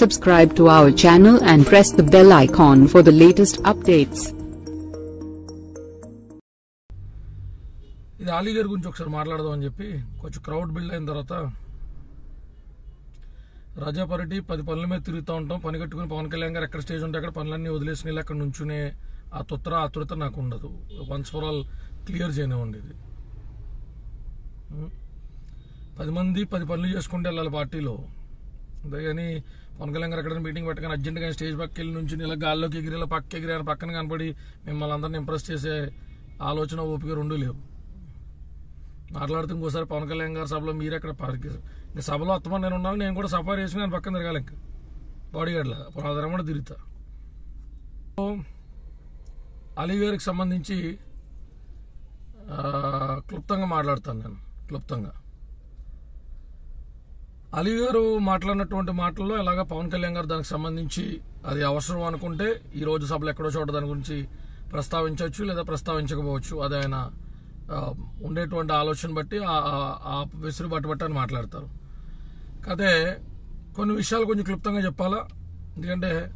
Subscribe to our channel and press the bell icon for the latest updates. ఇది అలీగర్ గురించి ఒకసారి మాట్లాడదాం అని చెప్పి కొంచెం క్రౌడ్ బిల్డ్ అయిన తర్వాత రజాపరటి పది పనుల మీద తిరుగుతూ ఉంటాం. పని కట్టుకుని పవన్ కళ్యాణ్ గారు ఎక్కడ స్టేజ్ ఉంటే అక్కడ పనులన్నీ వదిలేసిన వెళ్ళి అక్కడ నుంచునే ఆ తొత్తర ఆతురత నాకు ఉండదు. వన్స్ ఫర్ ఆల్ క్లియర్ చేయనివ్వండి ఇది. పది మంది పది పనులు చేసుకుంటే వెళ్ళాలి పార్టీలో. అంతేగాని పవన్ కళ్యాణ్ గారు ఎక్కడైనా మీటింగ్ పెట్టగానే అర్జెంట్గా స్టేజ్ పక్కకి వెళ్ళి నుంచి ఇలా గాల్లోకి ఎగిరి ఇలా పక్క ఎగిరి పక్కన కనపడి మిమ్మల్ని అందరిని ఇంప్రెస్ చేసే ఆలోచన ఓపిక రెండు లేవు. మాట్లాడుతూ ఇంకోసారి పవన్ కళ్యాణ్ గారి సభలో మీరు ఎక్కడ పార్కి ఇంకా సభలో అత్తమని నేను ఉన్నాను నేను కూడా సఫారీ వేసుకుని నేను పక్కన తిరగాలి ఇంకా. బాడీ గార్డ్లా కూడా తిరుగుతా. అలీ గారికి సంబంధించి క్లుప్తంగా మాట్లాడతాను నేను క్లుప్తంగా. అలీ గారు మాట్లాడినటువంటి మాటల్లో ఎలాగ పవన్ కళ్యాణ్ గారు దానికి సంబంధించి అది అవసరం అనుకుంటే ఈ రోజు సభలు ఎక్కడో చోట దాని గురించి ప్రస్తావించవచ్చు లేదా ప్రస్తావించకపోవచ్చు. అది ఆయన ఉండేటువంటి ఆలోచన బట్టి ఆ- ఆ- ఆ విసురుబాటు బట్టి అని మాట్లాడతారు. అదే కొన్ని విషయాలు కొంచెం క్లుప్తంగా చెప్పాలా? ఎందుకంటే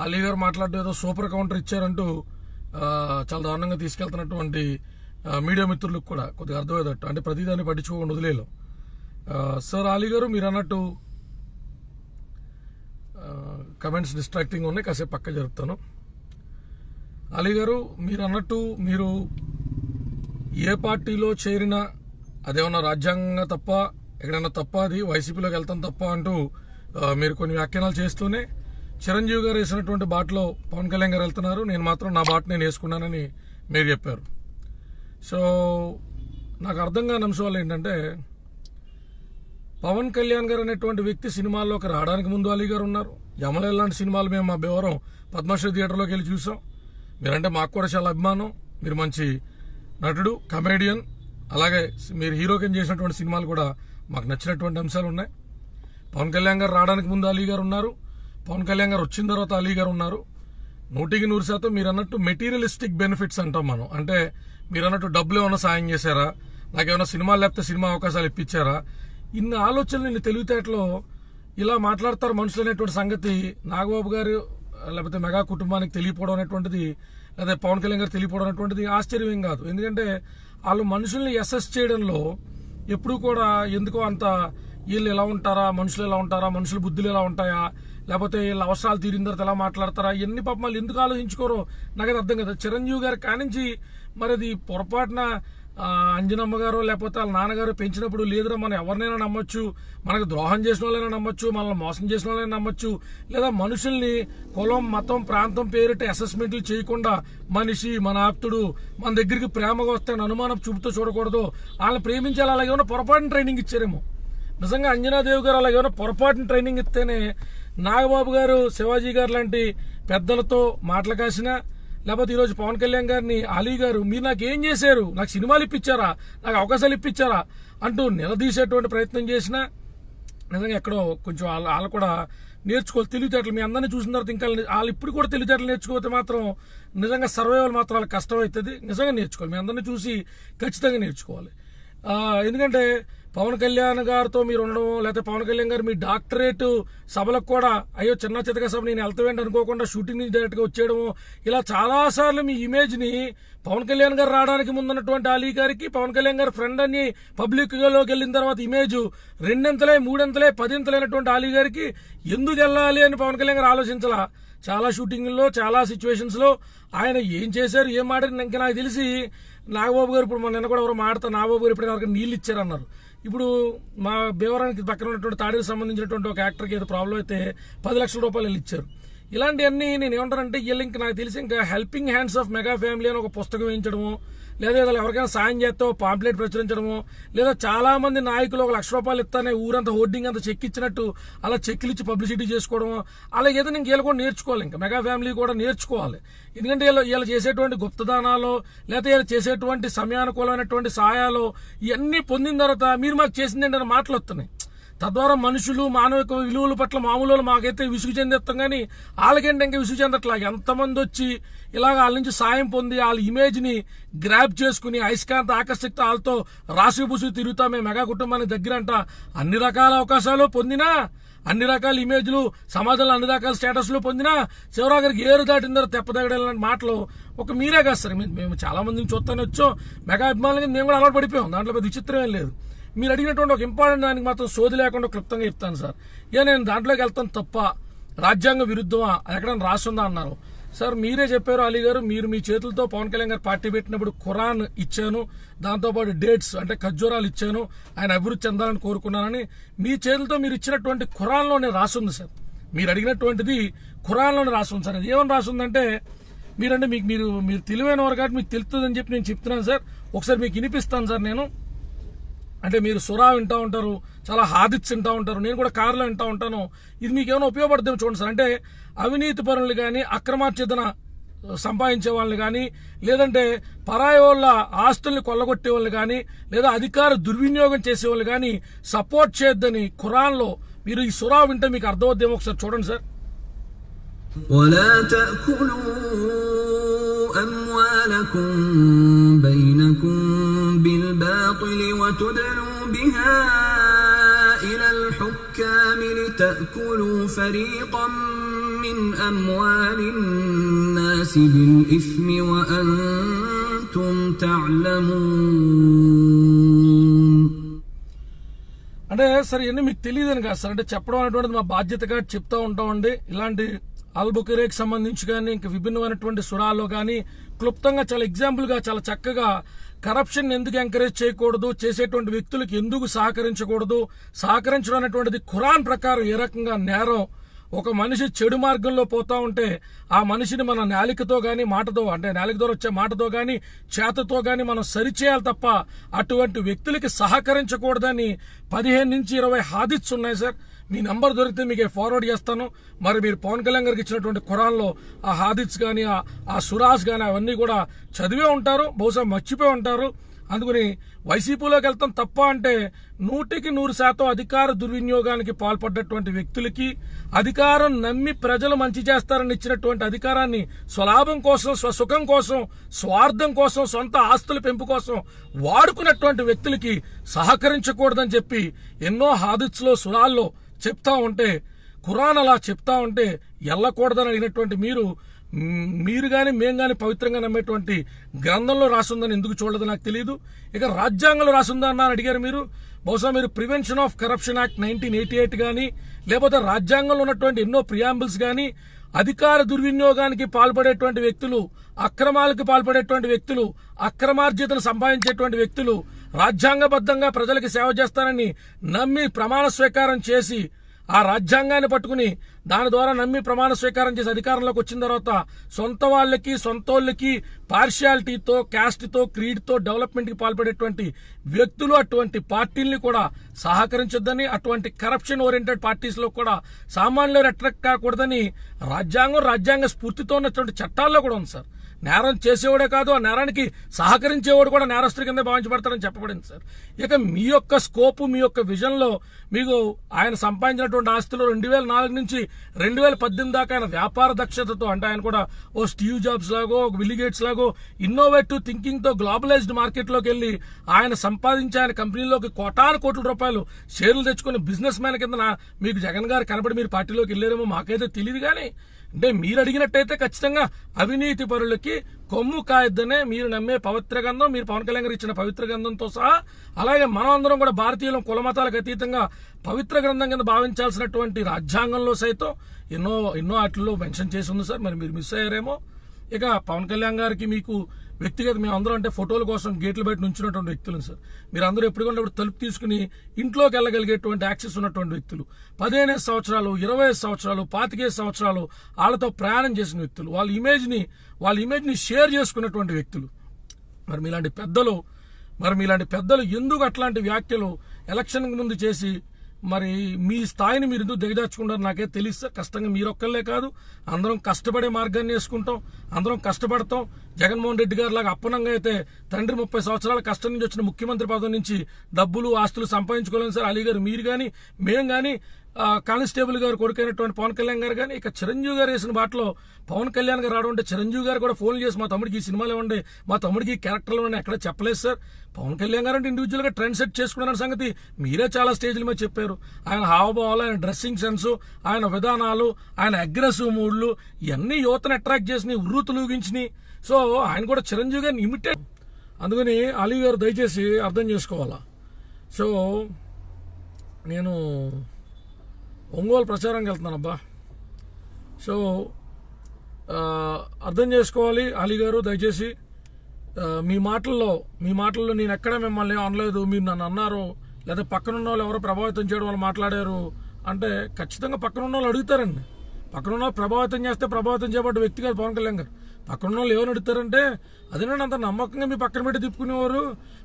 అలీ గారు మాట్లాడడం ఏదో సూపర్ కౌంటర్ ఇచ్చారంటూ చాలా దారుణంగా తీసుకెళ్తున్నటువంటి మీడియా మిత్రులకు కూడా కొద్దిగా అర్థమయ్యేటట్టు. అంటే ప్రతిదాన్ని పట్టించుకోకుండా వదిలేలో సార్ అలీ గారు మీరు అన్నట్టు కమెంట్స్ డిస్ట్రాక్టింగ్ ఉన్నాయి కాసేపు పక్క జరుపుతాను. అలీ గారు మీరు అన్నట్టు మీరు ఏ పార్టీలో చేరినా అదేమన్నా రాజ్యాంగంగా తప్ప ఎక్కడైనా తప్ప అది వైసీపీలోకి వెళ్తాం తప్ప అంటూ మీరు కొన్ని వ్యాఖ్యానాలు చేస్తూనే చిరంజీవి గారు వేసినటువంటి బాటలో పవన్ కళ్యాణ్ గారు వెళ్తున్నారు. నేను మాత్రం నా బాట నేను వేసుకున్నానని మీరు చెప్పారు. సో నాకు అర్థం కాని అంశాలు ఏంటంటే పవన్ కళ్యాణ్ గారు అనేటువంటి వ్యక్తి సినిమాల్లోకి రావడానికి ముందు అలీ గారు ఉన్నారు. యమల లాంటి సినిమాలు మేము మా బేవరం పద్మశ్రీ థియేటర్లోకి వెళ్ళి చూసాం. మీరంటే మాకు కూడా చాలా అభిమానం. మీరు మంచి నటుడు కమేడియన్ అలాగే మీరు హీరోకి చేసినటువంటి సినిమాలు కూడా మాకు నచ్చినటువంటి అంశాలు ఉన్నాయి. పవన్ కళ్యాణ్ గారు రావడానికి ముందు అలీ గారు ఉన్నారు. పవన్ కళ్యాణ్ గారు వచ్చిన తర్వాత అలీ గారు ఉన్నారు. నూటికి నూరు శాతం మీరు అన్నట్టు మెటీరియలిస్టిక్ బెనిఫిట్స్ అంటాం మనం. అంటే మీరు అన్నట్టు డబ్బులు ఏమైనా సాయం చేశారా? నాకేమైనా సినిమాలు లేకపోతే సినిమా అవకాశాలు ఇప్పించారా? ఇన్ని ఆలోచనలు ఇన్ని తెలివితేటలో ఇలా మాట్లాడతారు మనుషులు అనేటువంటి సంగతి నాగబాబు గారు లేకపోతే మెగా కుటుంబానికి తెలియపోవడం అనేటువంటిది లేదా పవన్ కళ్యాణ్ గారు తెలియపోవడం అనేటువంటిది ఆశ్చర్యం కాదు. ఎందుకంటే వాళ్ళు మనుషుల్ని అసెస్ చేయడంలో ఎప్పుడూ కూడా ఎందుకో అంత వీళ్ళు ఎలా ఉంటారా మనుషులు ఎలా ఉంటారా మనుషుల బుద్ధులు ఎలా ఉంటాయా లేకపోతే వీళ్ళ అవసరాలు తీరిన తర్వాత ఎలా మాట్లాడతారా ఎన్ని పాపం వాళ్ళు ఎందుకు ఆలోచించుకోరో నాకైతే అర్థం కదా. చిరంజీవి గారి కానించి మరి అది పొరపాటున అంజనమ్మ గారు లేకపోతే వాళ్ళ నాన్నగారు పెంచినప్పుడు లేదురా మనం ఎవరినైనా నమ్మొచ్చు. మనకు ద్రోహం చేసిన వాళ్ళైనా నమ్మొచ్చు మనల్ని మోసం చేసిన వాళ్ళైనా నమ్మొచ్చు. లేదా మనుషుల్ని కులం మతం ప్రాంతం పేరిట అసెస్మెంట్లు చేయకుండా మనిషి మన ఆప్తుడు మన దగ్గరికి ప్రేమగా వస్తే అనుమానం చూపుతూ చూడకూడదు. వాళ్ళని ప్రేమించాలి అలాగే ఏమైనా పొరపాటున ట్రైనింగ్ ఇచ్చారేమో. నిజంగా అంజనాదేవి గారు అలాగే ఏమైనా పొరపాటున ట్రైనింగ్ ఇస్తేనే నాగబాబు గారు శివాజీ గారు లాంటి పెద్దలతో మాటలు కాసినా లేకపోతే ఈరోజు పవన్ కళ్యాణ్ గారిని అలీ గారు మీరు నాకు ఏం చేశారు? నాకు సినిమాలు ఇప్పించారా? నాకు అవకాశాలు ఇప్పించారా? అంటూ నిలదీసేటువంటి ప్రయత్నం చేసినా నిజంగా ఎక్కడో కొంచెం వాళ్ళ వాళ్ళు కూడా నేర్చుకోవాలి. తెలివితేటలు మీ అందరినీ చూసిన తర్వాత ఇంకా వాళ్ళు ఇప్పుడు కూడా తెలివితేటలు నేర్చుకోకపోతే మాత్రం నిజంగా సర్వైవల్ మాత్రం వాళ్ళకి కష్టం అవుతుంది నిజంగా నేర్చుకోవాలి. మీ అందరినీ చూసి ఖచ్చితంగా నేర్చుకోవాలి. ఎందుకంటే పవన్ కళ్యాణ్ గారితో మీరు ఉండడం లేకపోతే పవన్ కళ్యాణ్ గారు మీ డాక్టరేట్ సభలకు కూడా అయ్యో చిన్న చితక సభ నేను వెళ్తావేంటి అనుకోకుండా షూటింగ్ నుంచి డైరెక్ట్గా వచ్చేయడము. ఇలా చాలా సార్లు మీ ఇమేజ్ని పవన్ కళ్యాణ్ గారు రావడానికి ముందున్నటువంటి అలీ గారికి పవన్ కళ్యాణ్ గారి ఫ్రెండ్ అని పబ్లిక్లోకి వెళ్ళిన తర్వాత ఇమేజ్ రెండింతలే మూడింతలే పదింతలైనటువంటి అలీ గారికి ఎందుకు వెళ్ళాలి అని పవన్ కళ్యాణ్ గారు ఆలోచించాలా. చాలా షూటింగ్లో చాలా సిచ్యువేషన్స్లో ఆయన ఏం చేశారు ఏం మాట్లాడారు ఇంకా నాకు తెలిసి నాగబాబు గారు ఇప్పుడు మొన్న నిన్న కూడా ఎవరో మాడతా నాగబాబు గారు ఇప్పుడు ఎవరికి నీళ్ళు ఇచ్చారన్నారు. ఇప్పుడు మా భీవరానికి పక్కన ఉన్నటువంటి తాడికి సంబంధించినటువంటి ఒక యాక్టర్కి ఏదో ప్రాబ్లం అయితే పది లక్షల రూపాయలు వీళ్ళు ఇచ్చారు. ఇలాంటివన్నీ నేను ఏమంటానంటే వీళ్ళు ఇంకా నాకు తెలిసి ఇంకా helping hands of mega family అని ఒక పుస్తకం వేయించడము లేదా ఏదో ఎవరికైనా సాయం చేస్తావు పాంప్లెట్ ప్రచురించడము లేదా చాలా మంది నాయకులు ఒక లక్ష రూపాయలు ఇస్తానే ఊరంతా హోర్డింగ్ అంతా చెక్ ఇచ్చినట్టు అలా చెక్లు ఇచ్చి పబ్లిసిటీ చేసుకోవడము అలా ఏదో ఇంక వీళ్ళు కూడా నేర్చుకోవాలి. ఇంకా మెగా ఫ్యామిలీ కూడా నేర్చుకోవాలి. ఎందుకంటే వీళ్ళు వీళ్ళు చేసేటువంటి గుప్తదానాలు లేదా వీళ్ళు చేసేటువంటి సమయానుకూలమైనటువంటి సహాయాలు ఇవన్నీ పొందిన తర్వాత మీరు మాకు చేసిందంటే అనే మాటలు వస్తున్నాయి. తద్వారా మనుషులు మానవిక విలువల పట్ల మామూలు మాకైతే విసుగు చెందేస్తాం కానీ వాళ్ళకంటే ఇంకా విసుగు చెందట్లా? ఎంతమంది వచ్చి ఇలాగ వాళ్ళ నుంచి సాయం పొంది వాళ్ళ ఇమేజ్ని గ్రాప్ చేసుకుని అయస్కాంత ఆకర్షిత వాళ్ళతో రాసి పుసి తిరుగుతా మేము మెగా కుటుంబానికి దగ్గర అంట అన్ని రకాల అవకాశాలు పొందినా అన్ని రకాల ఇమేజ్లు సమాజంలో అన్ని రకాల స్టేటస్లు పొందినా చివరా గారికి ఏరు దాటిందరో తర్వాత మాటలు ఒక మీరే కాదు సార్. మేము- మేము చాలా మందిని చూస్తానే వచ్చాం. మెగా అభిమానులకి మేము కూడా అలవాటు పడిపోయాం. దాంట్లో పెద్ద విచిత్రం ఏం లేదు. మీరు అడిగినటువంటి ఒక ఇంపార్టెంట్ దానికి మాత్రం సోది లేకుండా క్లుప్తంగా చెప్తాను సార్. ఇక నేను దాంట్లోకి వెళ్తాను తప్ప రాజ్యాంగ విరుద్ధమా? అది ఎక్కడైనా రాస్తుందా అన్నారు. సార్ మీరే చెప్పారు అలీ గారు మీరు మీ చేతులతో పవన్ కళ్యాణ్ గారు పార్టీ పెట్టినప్పుడు ఖురాన్ ఇచ్చాను దాంతోపాటు డేట్స్ అంటే ఖర్జూరాలు ఇచ్చాను ఆయన అభివృద్ధి చెందాలని కోరుకున్నానని మీ చేతులతో మీరు ఇచ్చినటువంటి ఖురాన్లోనే రాసుంది సార్. మీరు అడిగినటువంటిది ఖురాన్లోనే రాసుంది సార్. అది ఏమని రాసుందంటే మీరంటే మీకు మీరు మీరు తెలివైన వారు కాబట్టి మీకు తెలుస్తుందని చెప్పి నేను చెప్తున్నాను సార్. ఒకసారి మీకు వినిపిస్తాను సార్ నేను. అంటే మీరు సురా వింటా ఉంటారు చాలా హాదిత్స్ వింటా ఉంటారు నేను కూడా కారులో వింటా ఉంటాను ఇది మీకు ఏమైనా ఉపయోగపడుతుందో చూడండి సార్ అంటే అవినీతి పరులు కానీ అక్రమార్జితన సంపాదించే వాళ్ళని కానీ లేదంటే పరాయి వాళ్ళ ఆస్తుల్ని కొల్లగొట్టే వాళ్ళు కానీ లేదా అధికార దుర్వినియోగం చేసే వాళ్ళు కానీ సపోర్ట్ చేయొద్దని ఖురాన్లో మీరు ఈ సురా వింటే మీకు అర్థమవుద్దేమో ఒకసారి చూడండి సార్ ولا تأكلوا أموالكم بينكم بالباطل وتدلوا بها إلى الحكام لتأكلوا فريقا من أموال الناس بالإثم وأنتم تعلمون అంటే సార్ ఇవన్నీ మీకు తెలియదని కాదు సార్ అంటే చెప్పడం అనేటువంటిది మా బాధ్యతగా చెప్తా ఉంటామండి ఇలాంటి ఆల్బుకెరేకి సంబంధించి కానీ ఇంకా విభిన్నమైనటువంటి సురాల్లో కానీ క్లుప్తంగా చాలా ఎగ్జాంపుల్గా చాలా చక్కగా కరప్షన్ ఎందుకు ఎంకరేజ్ చేయకూడదు చేసేటువంటి వ్యక్తులకు ఎందుకు సహకరించకూడదు సహకరించడం అనేటువంటిది ఖురాన్ ప్రకారం ఏ రకంగా నేరం ఒక మనిషి చెడు మార్గంలో పోతా ఉంటే ఆ మనిషిని మన నాలికతో గాని మాటతో అంటే నాలిక ద్వారా వచ్చే మాటతో గాని చేతతో గాని మనం సరిచేయాలి తప్ప అటువంటి వ్యక్తులకి సహకరించకూడదని పదిహేను నుంచి ఇరవై హాదిత్స్ ఉన్నాయి సార్. మీ నంబర్ దొరికితే మీకు ఫార్వర్డ్ చేస్తాను. మరి మీరు పవన్ కళ్యాణ్ గారికి ఇచ్చినటువంటి ఖురాన్లో ఆ హాదిత్స్ కానీ ఆ- సురాస్ కానీ అవన్నీ కూడా చదివే ఉంటారు. బహుశా మర్చిపోయి ఉంటారు. అందుకని వైసీపీలోకి వెళ్తాం తప్ప అంటే నూటికి నూరు శాతం అధికార దుర్వినియోగానికి పాల్పడ్డటువంటి వ్యక్తులకి అధికారం నమ్మి ప్రజలు మంచి చేస్తారని ఇచ్చినటువంటి అధికారాన్ని స్వలాభం కోసం స్వసుఖం కోసం స్వార్థం కోసం సొంత ఆస్తుల పెంపు కోసం వాడుకున్నటువంటి వ్యక్తులకి సహకరించకూడదని చెప్పి ఎన్నో హాదిత్స్లో సురాల్లో చెప్తా ఉంటే ఖురాన్ అలా చెప్తా ఉంటే ఎల్లకూడదని అడిగినటువంటి మీరు మీరు గాని మేము గాని పవిత్రంగా నమ్మేటువంటి గ్రంథంలో రాసుందని ఎందుకు చూడలేదు నాకు తెలియదు ఇక రాజ్యాంగంలో రాసుందా అని అడిగారు మీరు. బహుశా మీరు prevention of corruption act nineteen eighty eight కానీ లేకపోతే రాజ్యాంగంలో ఉన్నటువంటి ఎన్నో ప్రియాంబుల్స్ కానీ అధికార దుర్వినియోగానికి పాల్పడేటువంటి వ్యక్తులు అక్రమాలకు పాల్పడేటువంటి వ్యక్తులు అక్రమార్జితను సంపాదించేటువంటి వ్యక్తులు రాజ్యాంగబద్ధంగా ప్రజలకు సేవ చేస్తానని నమ్మి ప్రమాణ స్వీకారం చేసి ఆ రాజ్యాంగాన్ని పట్టుకుని దాని ద్వారా నమ్మి ప్రమాణ స్వీకారం చేసి అధికారంలోకి వచ్చిన తర్వాత సొంత వాళ్ళకి సొంతోళ్ళకి పార్షియాలిటీతో క్యాస్ట్తో క్రీడ్తో డెవలప్మెంట్కి పాల్పడేటువంటి వ్యక్తులు అటువంటి పార్టీల్ని కూడా సహకరించొద్దని అటువంటి కరప్షన్ ఓరియంటెడ్ పార్టీస్లో కూడా సామాన్యులు అట్రాక్ట్ కాకూడదని రాజ్యాంగం రాజ్యాంగ స్ఫూర్తితో ఉన్నటువంటి చట్టాల్లో కూడా ఉంది సార్. నేరం చేసేవాడే కాదు ఆ నేరానికి సహకరించేవాడు కూడా నేరస్తుడి కింద భావించబడతాడని చెప్పబడింది సార్. ఇక మీ యొక్క స్కోపు మీ యొక్క విజన్లో మీకు ఆయన సంపాదించినటువంటి ఆస్తులు రెండు వేల నాలుగు నుంచి రెండు వేల పద్దెనిమిది దాకా ఆయన వ్యాపార దక్షతతో అంటే ఆయన కూడా ఓ స్టీవ్ జాబ్స్ లాగో ఒక విలిగేట్స్ లాగో ఇన్నోవేటివ్ థింకింగ్తో గ్లోబలైజ్డ్ మార్కెట్లోకి వెళ్ళి ఆయన సంపాదించి ఆయన కంపెనీలోకి కోటాను కోట్ల రూపాయలు షేర్లు తెచ్చుకుని బిజినెస్ మ్యాన్ కింద మీకు జగన్ గారు కనబడి మీరు పార్టీలోకి వెళ్ళారేమో మాకైతే తెలియదు కానీ అంటే మీరు అడిగినట్టయితే ఖచ్చితంగా అవినీతి పరులకి కొమ్ము కాయద్దనే మీరు నమ్మే పవిత్ర గంధం మీరు పవన్ కళ్యాణ్ గారు ఇచ్చిన పవిత్ర గంధంతో సహా అలాగే మనం అందరం కూడా భారతీయులం కులమతాలకు అతీతంగా పవిత్ర గ్రంథం కింద భావించాల్సినటువంటి రాజ్యాంగంలో సైతం ఎన్నో ఎన్నో ఆటల్లో మెన్షన్ చేసి ఉంది సార్. మరి మీరు మిస్ అయ్యారేమో. ఇక పవన్ కళ్యాణ్ గారికి మీకు వ్యక్తిగత మేము అందరం అంటే ఫోటోల కోసం గేట్లు బయట నుంచినటువంటి వ్యక్తులు సార్. మీరు అందరూ ఎప్పటికప్పుడు తలుపు తీసుకుని ఇంట్లోకి వెళ్ళగలిగేటువంటి యాక్సెస్ ఉన్నటువంటి వ్యక్తులు. పదిహేను సంవత్సరాలు ఇరవై సంవత్సరాలు పాతికే సంవత్సరాలు వాళ్ళతో ప్రయాణం చేసిన వ్యక్తులు. వాళ్ళ ఇమేజ్ని వాళ్ళ ఇమేజ్ని షేర్ చేసుకున్నటువంటి వ్యక్తులు. మరి మీలాంటి పెద్దలు మరి మీలాంటి పెద్దలు ఎందుకు అట్లాంటి వ్యాఖ్యలు ఎలక్షన్కి ముందు చేసి మరి మీ స్థాయిని మీరు ఎందుకు దిగజార్చుకుంటారు నాకే తెలిస్తే కష్టంగా మీరొక్కళ్ళే కాదు. అందరం కష్టపడే మార్గాన్ని వేసుకుంటాం. అందరం కష్టపడతాం. జగన్మోహన్ రెడ్డి గారు లాగా అప్పనంగా అయితే తండ్రి ముప్పై సంవత్సరాల కష్టం నుంచి వచ్చిన ముఖ్యమంత్రి పదవి నుంచి డబ్బులు ఆస్తులు సంపాదించుకోలేని సార్. అలీ గారు మీరు కానీ మేము కానీ కానిస్టేబుల్ గారు కొడుకైనటువంటి పవన్ కళ్యాణ్ గారు కానీ ఇక చిరంజీవి గారు వేసిన బాటలో పవన్ కళ్యాణ్ గారు రావడం అంటే చిరంజీవి గారు కూడా ఫోన్ చేసి మా తమ్ముడికి ఈ సినిమాలు ఇవ్వండి మా తమ్ముడికి క్యారెక్టర్లు ఇవ్వండి ఎక్కడ చెప్పలేదు సార్. పవన్ కళ్యాణ్ గారు అంటే ఇండివిజువల్గా ట్రెండ్ సెట్ చేసుకున్నారన్న సంగతి మీరే చాలా స్టేజ్ల మీద చెప్పారు. ఆయన హావభావాలు ఆయన డ్రెస్సింగ్ సెన్స్ ఆయన విధానాలు ఆయన అగ్రెసివ్ మూడ్లు ఇవన్నీ యువతను అట్రాక్ట్ చేసినాయి ఉర్రూతులు ఊగించినాయి. సో ఆయన కూడా చిరంజీవి గారిని ఇమిటేట్ అందుకని అలీ గారు దయచేసి అర్థం చేసుకోవాలా. సో నేను ఒంగోలు ప్రచారంకి వెళ్తున్నాను అబ్బా. సో అర్థం చేసుకోవాలి అలీ గారు దయచేసి మీ మాటల్లో మీ మాటల్లో నేను ఎక్కడ మిమ్మల్ని అనలేదు మీరు నన్ను అన్నారు లేదా పక్కనున్న వాళ్ళు ఎవరో ప్రభావితం చేయడం వాళ్ళు మాట్లాడారు అంటే ఖచ్చితంగా పక్కనున్న వాళ్ళు అడుగుతారండి. పక్కనున్న వాళ్ళు ప్రభావితం చేస్తే ప్రభావితం చేయబడ్డ వ్యక్తి కాదు పవన్ కళ్యాణ్ గారు. పక్కన వాళ్ళు ఏమని అడుగుతారంటే అదేనండి అంత నమ్మకంగా మీ పక్కన పెట్టి తిప్పుకునేవారు.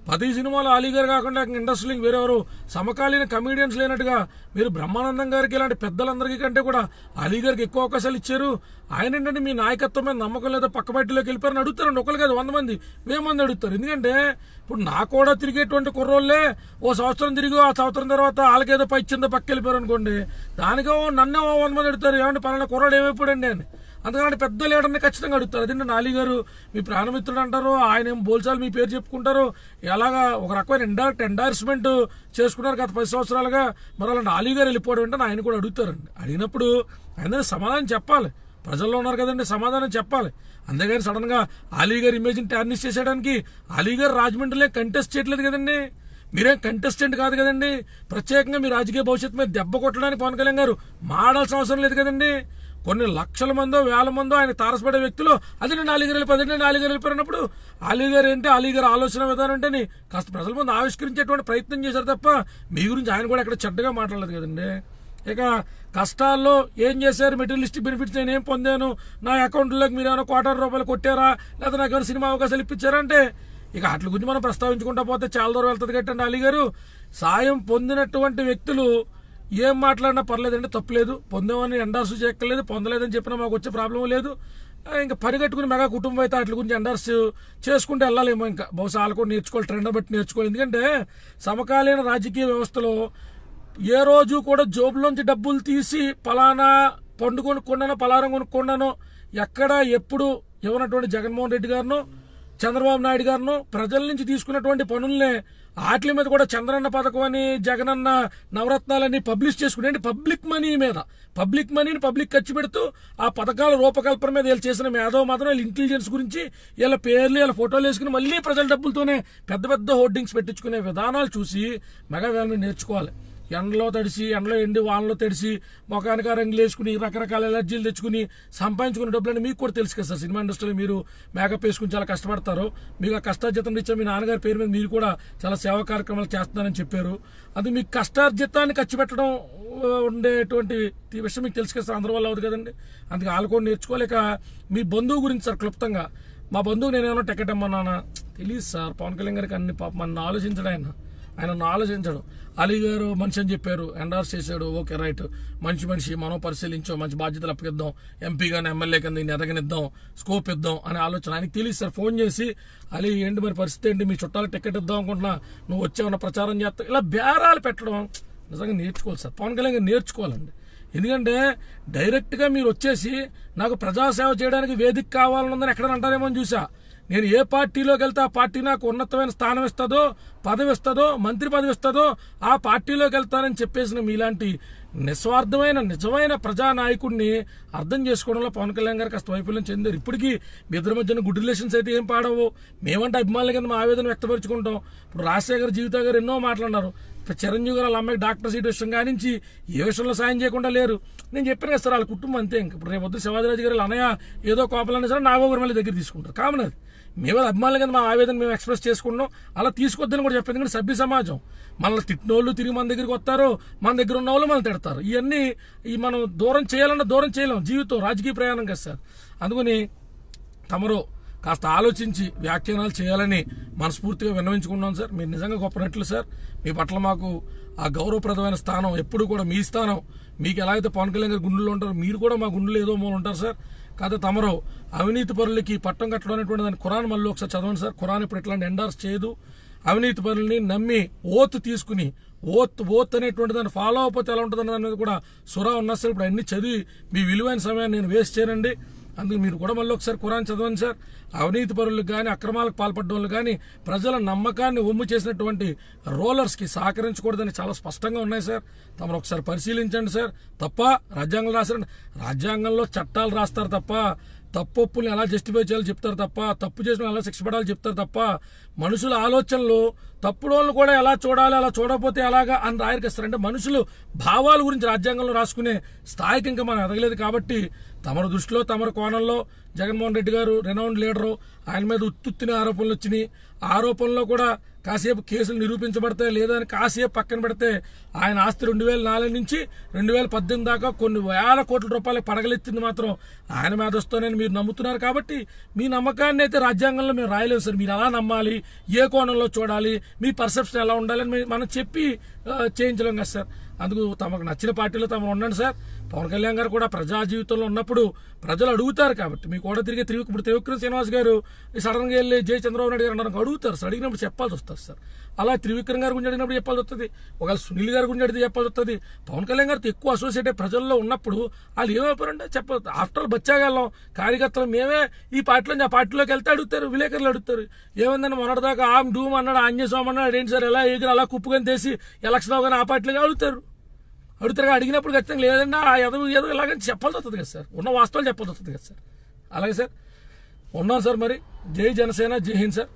పది సినిమాలు అలీ గారు కాకుండా ఇండస్ట్రీలో వేరేవారు. సమకాలీన కమీడియన్స్ లేనట్టుగా మీరు బ్రహ్మానందం గారికి ఇలాంటి పెద్దలందరికీ కంటే కూడా అలీ గారికి ఎక్కువ అవకాశాలు ఇచ్చారు. ఆయన ఏంటంటే మీ నాయకత్వం మీద నమ్మకం లేదా పక్క బయటలోకి వెళ్ళిపోయారని అడుగుతారండి. ఒకరు కాదు వంద మంది వెయ్యి మంది అడుగుతారు. ఎందుకంటే ఇప్పుడు నా కూడా తిరిగేటువంటి కుర్రోళ్ళే ఓ సంవత్సరం తిరిగి ఆ సంవత్సరం తర్వాత వాళ్ళకేదో పై చిందో పక్క వెళ్ళిపోయారు అనుకోండి దానికో నన్నే ఓ వంద మంది అడుగుతారు. ఏమంటే పలానా కుర్రాడు ఏమైపోయాడండి అని. అందుకని పెద్ద లీడర్ని ఖచ్చితంగా అడుగుతారు. అదే నాలి గారు మీ ప్రాణమిత్రుడు అంటారు ఆయన ఏం బోల్చాలు మీ పేరు చెప్పుకుంటారు ఎలాగా ఒక రకమైన ఇండైరెక్ట్ ఎండార్స్మెంట్ చేసుకున్నారు గత పది సంవత్సరాలుగా. మరి అలాంటి అలీ గారు వెళ్ళిపోవడం అంటే ఆయన కూడా అడుగుతారండి. అడిగినప్పుడు ఆయన సమాధానం చెప్పాలి. ప్రజల్లో ఉన్నారు కదండి సమాధానం చెప్పాలి. అందుకని సడన్గా అలీ గారి ఇమేజ్ టార్నిష్ చేసేయడానికి అలీ గారు రాజమండ్రిలో కంటెస్ట్ చేయట్లేదు కదండి. మీరేం కంటెస్టెంట్ కాదు కదండి. ప్రత్యేకంగా మీ రాజకీయ భవిష్యత్తు మీద దెబ్బ కొట్టడానికి పవన్ కళ్యాణ్ గారు మాడాల్సిన అవసరం లేదు కదండి. కొన్ని లక్షల మందో వేల మందో ఆయన తారసపడే వ్యక్తులు. అది నేను అలీగారు వెళ్ళిపోయి అదే అలీగారు వెళ్ళిపోయినప్పుడు అలీగారు ఏంటి అలీగారు ఆలోచన విధానం అంటే కాస్త ప్రజల ముందు ఆవిష్కరించేటువంటి ప్రయత్నం చేశారు తప్ప మీ గురించి ఆయన కూడా అక్కడ చెడ్డగా మాట్లాడలేదు కదండి. ఇక కష్టాల్లో ఏం చేశారు? మెటీరియలిస్ట్ బెనిఫిట్స్ నేను ఏం పొందాను? నా అకౌంట్లోకి మీరు ఏమైనా కోటారు రూపాయలు కొట్టారా? లేదా నాకు ఏమైనా సినిమా అవకాశాలు ఇప్పించారా అంటే ఇక వాటి గురించి మనం ప్రస్తావించుకుంటా పోతే చాలా దూరం వెళ్తుంది కట్టండి అలీగారు సాయం పొందినటువంటి వ్యక్తులు ఏం మాట్లాడినా పర్లేదండి తప్పులేదు. పొందామని ఎండార్స్ చేయక్కర్లేదు పొందలేదని చెప్పినా మాకు వచ్చే ప్రాబ్లం లేదు. ఇంకా పరిగెట్టుకుని మెగా కుటుంబం అయితే వాటి గురించి ఎండార్స్ చేసుకుంటే వెళ్ళాలేమో ఇంకా. బహుశా వాళ్ళు కూడా నేర్చుకోవాలి ట్రెండ్ బట్టి నేర్చుకోవాలి. ఎందుకంటే సమకాలీన రాజకీయ వ్యవస్థలో ఏ రోజు కూడా జోబులోంచి డబ్బులు తీసి పలానా పండు కొనుక్కున్నాను పలారం కొనుక్కున్నాను ఎక్కడ ఎప్పుడు ఇవ్వనటువంటి జగన్మోహన్ రెడ్డి గారును చంద్రబాబు నాయుడు గారును ప్రజల నుంచి తీసుకున్నటువంటి పనుల్నే వాటి మీద కూడా చంద్రన్న పథకం అని జగనన్న నవరత్నాలని పబ్లిష్ చేసుకునే పబ్లిక్ మనీ మీద పబ్లిక్ మనీని పబ్లిక్ ఖర్చు పెడుతూ ఆ పథకాల రూపకల్పన మీద వీళ్ళు చేసిన మేధో మాత్రం వీళ్ళ ఇంటెలిజెన్స్ గురించి వీళ్ళ పేర్లు వీళ్ళ ఫోటోలు వేసుకుని మళ్ళీ ప్రజల డబ్బులతోనే పెద్ద పెద్ద హోర్డింగ్స్ పెట్టించుకునే విధానాలు చూసి మెగా నేర్చుకోవాలి. ఎండలో తడిసి ఎండలో ఎండి వానలో తడిసి ముఖానికి రంగులు వేసుకుని రకరకాల ఎలర్జీలు తెచ్చుకుని సంపాదించుకునే డబ్బులని మీకు కూడా తెలుసు కదా సార్. సినిమా ఇండస్ట్రీలో మీరు మేకప్ వేసుకుని చాలా కష్టపడతారు. మీకు ఆ కష్టార్జితం ఇచ్చే మీ నాన్నగారి పేరు మీద మీరు కూడా చాలా సేవా కార్యక్రమాలు చేస్తున్నారని చెప్పారు. అది మీ కష్టార్జితాన్ని ఖర్చు పెట్టడం ఉండేటువంటి ఈ విషయం మీకు తెలుసు కదా సార్. అందరి వల్ల అవుతుంది కదండి. అందుకే వాళ్ళు కూడా నేర్చుకోలేక మీ బంధువు గురించి సార్ క్లుప్తంగా. మా బంధువు నేనేమో టికెట్ ఇమ్మన్నానా? తెలియదు సార్. పవన్ కళ్యాణ్ గారికి అన్ని పాప మన ఆలోచించడం ఆయన ఆలోచించడు. అలీ గారు మనిషి అని చెప్పారు. ఎండార్స్ చేశాడు. Okay right. మంచి మనిషి మనం పరిశీలించాం. మంచి బాధ్యతలు అప్పగిద్దాం. ఎంపీ కానీ ఎమ్మెల్యే కింద దీన్ని ఎదగనిద్దాం. స్కోప్ ఇద్దాం అనే ఆలోచన ఆయనకి తెలియదు సార్. ఫోన్ చేసి అలీ ఏంటి మరి పరిస్థితి ఏంటి? మీ చుట్టాలకు టికెట్ ఇద్దాం అనుకుంటున్నా. నువ్వు వచ్చేవన్న ప్రచారం చేస్తావు? ఇలా బేరాలు పెట్టడం నిజంగా నేర్చుకోవాలి సార్. పవన్ కళ్యాణ్ నేర్చుకోవాలండి. ఎందుకంటే డైరెక్ట్గా మీరు వచ్చేసి నాకు ప్రజాసేవ చేయడానికి వేదిక కావాలనుందని ఎక్కడ అంటారేమో అని చూసా. నేను ఏ పార్టీలోకి వెళ్తే ఆ పార్టీ నాకు ఉన్నతమైన స్థానం ఇస్తుందో పదవి ఇస్తుందో మంత్రి పదవి ఇస్తుందో ఆ పార్టీలోకి వెళ్తానని చెప్పేసిన మీలాంటి నిస్వార్థమైన నిజమైన ప్రజానాయకుడిని అర్థం చేసుకోవడంలో పవన్ కళ్యాణ్ గారు కాస్త వైఫల్యం చెందారు. ఇప్పటికీ మీ ఇద్దరి మధ్యన గుడ్ రిలేషన్స్ అయితే ఏం పాడవు. మేమంటే అభిమానుల కింద మా ఆవేదన వ్యక్తపరుచుకుంటాం. ఇప్పుడు రాజశేఖర్ జీవిత గారు ఎన్నో మాట్లాడినారు. ఇప్పుడు చిరంజీవి గారు వాళ్ళ అమ్మాయికి డాక్టర్ సీట్ విషయం కానించి ఏ విషయంలో సాయం చేయకుండా లేరు. నేను చెప్పిన కదా సార్ వాళ్ళ కుటుంబం అంతే. ఇంక ఇప్పుడు రేపు వద్దు శివాజీరాజు గారు వాళ్ళ ఏదో కోపాలన్నా సరే నాగోగురు మళ్ళీ దగ్గర తీసుకుంటారు. కామన్ అది. మేము అభిమానులు కింద మా ఆవేదన మేము ఎక్స్ప్రెస్ చేసుకున్నాం అలా తీసుకొద్దని కూడా చెప్పింది ఎందుకంటే సభ్య సమాజం. మనల్ని తిట్టినోళ్ళు తిరిగి మన దగ్గరికి వస్తారు మన దగ్గర ఉన్న వాళ్ళు మనం తిడతారు. ఇవన్నీ ఈ మనం దూరం చేయాలన్నా దూరం చేయలేం జీవితం రాజకీయ ప్రయాణం కదా సార్. అందుకని తమరు కాస్త ఆలోచించి వ్యాఖ్యానాలు చేయాలని మనస్ఫూర్తిగా విన్నవించుకున్నాం సార్. మీరు నిజంగా గొప్ప నటులు సార్. మీ పట్ల మాకు ఆ గౌరవప్రదమైన స్థానం ఎప్పుడు కూడా మీ స్థానం. మీకు ఎలా అయితే పవన్ కళ్యాణ్ గారి గుండెలు ఉంటారు మీరు కూడా మా గుండెలో ఏదో మూలు ఉంటారు సార్. కాదు తమరు అవినీతి పరులకి పట్టం కట్టడం అనేటువంటి దాన్ని ఖురాన్ మళ్ళీ ఒకసారి చదవండి సార్. ఖురాన్ ఇప్పుడు ఇట్లాంటి ఎండార్స్ చేయదు. అవినీతి పరుల్ని నమ్మి ఓత్ తీసుకుని ఓత్ ఓత్ అనేటువంటి దాన్ని ఫాలో అవ్వకపోతే ఎలా ఉంటుంది అనేది కూడా సురా ఉన్నా సార్. ఇప్పుడు అన్ని చదివి మీ విలువైన సమయాన్ని నేను వేస్ట్ చేయనండి. అందుకు మీరు కూడా మళ్ళీ ఒకసారి ఖురాన్ చదవండి సార్. అవినీతి పరులకు కానీ అక్రమాలకు పాల్పడ్డ వాళ్ళు కానీ ప్రజల నమ్మకాన్ని ఒమ్ము చేసినటువంటి రోలర్స్కి సహకరించకూడదని చాలా స్పష్టంగా ఉన్నాయి సార్. తమరు ఒకసారి పరిశీలించండి సార్. తప్ప రాజ్యాంగం రాశారండి రాజ్యాంగంలో చట్టాలు రాస్తారు తప్ప తప్పొప్పుల్ని ఎలా జస్టిఫై చేయాలో చెప్తారు తప్ప తప్పు చేసిన ఎలా శిక్ష పడాలో చెప్తారు తప్ప మనుషుల ఆలోచనలు తప్పుడోళ్ళు కూడా ఎలా చూడాలి అలా చూడకపోతే ఎలాగా అని రాయరికిస్తారు అంటే మనుషులు భావాల గురించి రాజ్యాంగంలో రాసుకునే స్థాయికి ఇంకా మనం ఎదగలేదు కాబట్టి తమరు దృష్టిలో తమరు కోణంలో జగన్మోహన్ రెడ్డి గారు రెనౌండ్ లీడరు ఆయన మీద ఉత్తుత్తిన ఆరోపణలు వచ్చినాయి. ఆరోపణలో కూడా కాసేపు కేసులు నిరూపించబడతాయి లేదా అని కాసేపు పక్కన పెడితే ఆయన ఆస్తి రెండు వేల నాలుగు నుంచి రెండు వేల పద్దెనిమిది దాకా కొన్ని వేల కోట్ల రూపాయలు పడగలెత్తింది మాత్రం ఆయన మీద వస్తానని మీరు నమ్ముతున్నారు కాబట్టి మీ నమ్మకాన్ని అయితే రాజ్యాంగంలో మేము రాయలేము సార్. మీరు ఎలా నమ్మాలి ఏ కోణంలో చూడాలి మీ పర్సెప్షన్ ఎలా ఉండాలని మీ- మనం చెప్పి చేయించలేం కదా సార్. అందుకు తమకు నచ్చిన పార్టీలో తమరు ఉండండి సార్. పవన్ కళ్యాణ్ గారు కూడా ప్రజా జీవితంలో ఉన్నప్పుడు ప్రజలు అడుగుతారు కాబట్టి. మీకు కూడా తిరిగి తిరిగి ఇప్పుడు త్రివిక్రమ్ శ్రీనివాస్ గారు సడన్గా వెళ్ళి జై చంద్రబాబు నాయుడు గారు అన్నారు అడుగుతారు సార్. అడిగినప్పుడు చెప్పాల్సి వస్తారు సార్. అలా త్రివిక్రమ్ గారి గురించి అడిగినప్పుడు చెప్పాల్సి వస్తుంది. ఒకవేళ సునీల్ గారి గురించి అడిగితే చెప్పాల్సి వస్తుంది. పవన్ కళ్యాణ్ గారితో ఎక్కువ అసోసియేట్ ప్రజల్లో ఉన్నప్పుడు వాళ్ళు ఏమైపోయారంటే చెప్పదు ఆఫ్టర్ ఆల్ బచ్చాగాళ్ళం. కార్యకర్తలు మేమే ఈ పార్టీలో ఆ పార్టీలోకి వెళ్తే అడుగుతారు. విలేకరులు అడుగుతారు. ఏమైందని మొన్నటిదాకా ఆమ్ డూమ్ అన్నాడు ఆంజనేయ స్వామి అన్నాడు ఏంటి సార్ ఎలా ఎగిరి అలా కుప్పుకొని తీసి ఎలక్షన్ అవగానే ఆ పార్టీలోకి అడుగుతారు. అడుగుతారుగా అడిగినప్పుడు ఖచ్చితంగా లేదన్నా ఆ ఎదుగు ఏదో ఇలాగని చెప్పాల్సి వస్తుంది కదా సార్. ఉన్న వాస్తవాలు చెప్పాల్సి వస్తుంది కదా సార్. అలాగే సార్ ఉన్నాం సార్ మరి. జై జనసేన జై Hind sir.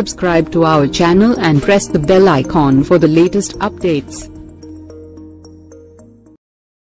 Subscribe to our channel and press the bell icon for the latest updates.